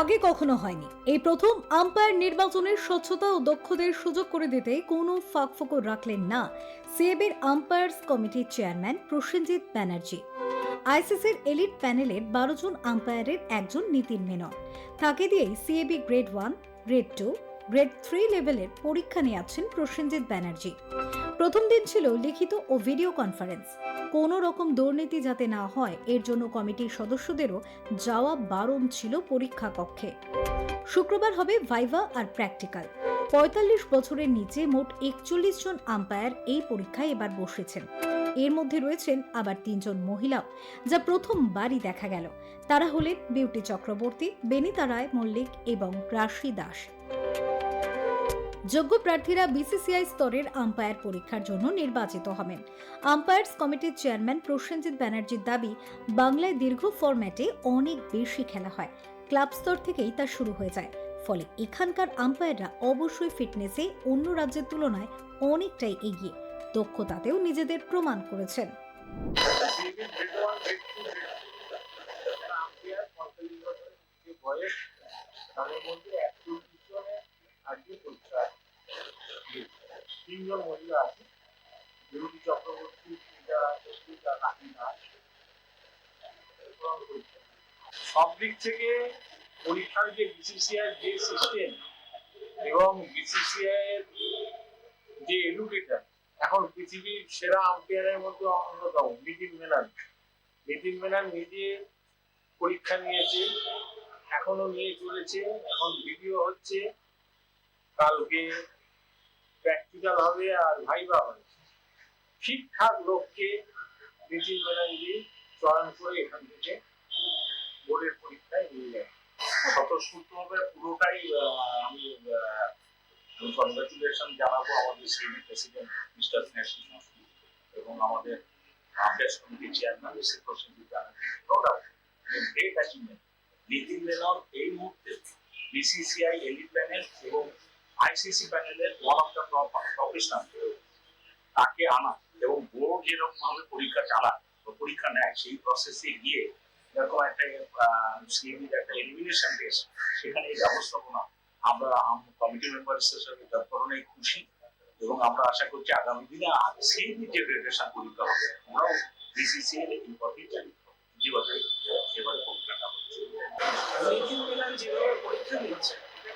আগে কখনো হয়নি। এই প্রথম আম্পায়ার নির্বাচনের স্বচ্ছতা ও দক্ষদের সুযোগ করে দিতে কোনো ফাঁকফোকর রাখলেন না সিএবির আম্পায়ার্স কমিটির চেয়ারম্যান প্রসেনজিৎ ব্যানার্জি। আইসিসির এলিট প্যানেলের বারো জন আম্পায়ারের একজন নীতিন মেনন। তাকে দিয়েই CAB grade one, grade two, grade three লেভেলের পরীক্ষা নিয়ে আছেন প্রসেনজিৎ ব্যানার্জি। প্রথম দিন ছিল লিখিত ও ভিডিও কনফারেন্স। কোনো রকম দুর্নীতি যাতে না হয়, এর জন্য কমিটির সদস্যদেরও যাওয়া বারণ ছিল পরীক্ষা কক্ষে। শুক্রবার হবে ভাইভা আর প্র্যাকটিক্যাল। পঁয়তাল্লিশ বছরের নিচে মোট একচল্লিশ জন আম্পায়ার এই পরীক্ষায় এবার বসেছেন। এর মধ্যে রয়েছেন আবার তিনজন মহিলাও যা প্রথমবারই দেখা গেল। তারা হলেন বিউটি চক্রবর্তী, বেনিতা রায় মল্লিক এবং রাশি দাস। যোগ্য প্রার্থীরা বিসিসিআই স্তরের আম্পায়ার পরীক্ষার জন্য নির্বাচিত হবেন। আম্পায়ার্স কমিটির চেয়ারম্যান প্রসেনজিৎ ব্যানার্জির দাবি, বাংলায় দীর্ঘ ফরম্যাটে অনেক বেশি খেলা হয়। ক্লাব স্তর থেকেই তা শুরু হয়ে যায়। ফলে এখানকার আম্পায়াররা অবশ্যই ফিটনেসে অন্য রাজ্যের তুলনায় অনেকটাই এগিয়ে। দক্ষতাতেও নিজেদের প্রমাণ করেছেন। ডেভিড বেডওয়ান গ্রেড টু যারা আম্পায়ার পঁয়তাল্লিশ বছরের যে বয়স তাদের মধ্যে একচল্লিশ জনের আজকে পরীক্ষা আছে। তিনজন মহিলা আছে। চক্রবর্তী সব দিক থেকে পরীক্ষার যে বিসিসিআই যে সিস্টেম এবং বিসিসিআই এর যে এডুকেটার এখন পৃথিবীর সেরা আম্পায়ারের মধ্যে অন্যতম, নিতিন মেনান। নিতিন মেনান নিজে পরীক্ষা নিয়েছে, এখনও নিয়ে চলেছে, এখন ভিডিও হচ্ছে, কালকে প্র্যাকটিক্যাল হবে আর ভাইবা হবে ঠিকঠাক লোককে নিতিন ব্যানার্জি চয়ন করে এখান থেকে বোর্ডের পরীক্ষায় নিয়ে যায়। স্বতঃস্ফূর্তভাবে পুরোটাই আমি কনগ্রাচুলেশন জানাব আমাদের সিএবি প্রেসিডেন্ট মিস্টার স্নেহাশিস এবং আমাদের আফেয়ার্স কমিটির chairman Shri Prosenjit Banerjee no doubt great achievement Nitin Menon এই মুহূর্তে বিসিসিআই এলিট প্যানেল এবং আইসিসি প্যানেলের ওয়ান অফ দ্য প্রফেশনাল তাকে আনা এবং বোর্ড যেরকম ভাবে পরীক্ষা চালায় পরীক্ষা নেয়, সেই প্রসেসে গিয়ে এরকম একটা একটা এলিমিনেশন টেস্ট সেখানে এই ব্যবস্থাপনা আমরা কমিটি মেম্বার্সের সাথে যতক্ষণে খুশি এবং আমরা আশা করছি আগামী দিনে সেই যে গ্রেডেশন পরীক্ষা হবে আমরাও পথে চালিত হব। যেভাবে এবারে পরীক্ষাটা হচ্ছে যেভাবে পরীক্ষা নিচ্ছে